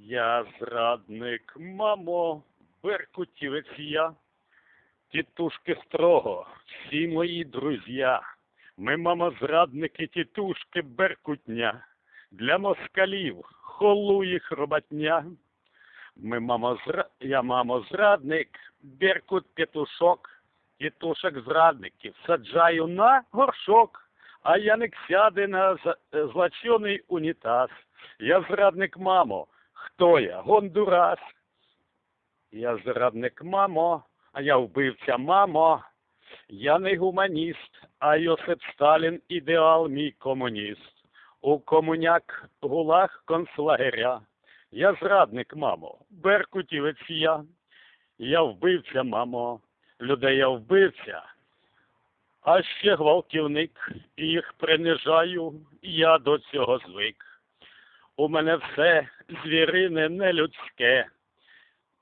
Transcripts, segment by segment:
Я зрадник, мамо, беркутівець я, тітушки строго, всі мої друзья. Ми, мамо, зрадники, тітушки, беркутня, для москалів, холу їх роботня. Ми, мамо, зра... я, мамо, зрадник, беркут петушок, тітушок зрадників, саджаю на горшок, а Яник сяде на злочений унітаз. Я зрадник, мамо, хто я? Гондурас. Я зрадник, мамо, а я вбивця, мамо. Я не гуманіст, а Йосип Сталін ідеал мій комуніст. У комуняк гулаг концлагеря. Я зрадник, мамо, беркутівець я. Я вбивця, мамо, людей я вбивця. А ще гвалтівник, їх принижаю, я до цього звик. У мене все звірине не людське.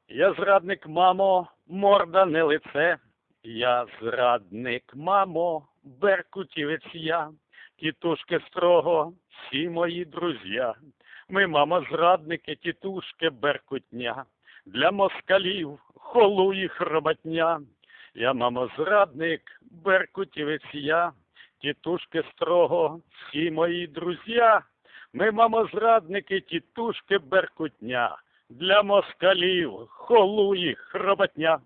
Я зрадник, мамо, морда не лице. Я зрадник, мамо, беркутівець я, тітушки строго, всі мої друзя. Ми, мамо, зрадники, тітушки, беркутня. Для москалів холу їх роботня. Я, мамо, зрадник, беркутівець я, тітушки строго, всі мої друзя. Ми, мамо, зрадники, тітушки, беркутня. Для москалів холуї їх роботня.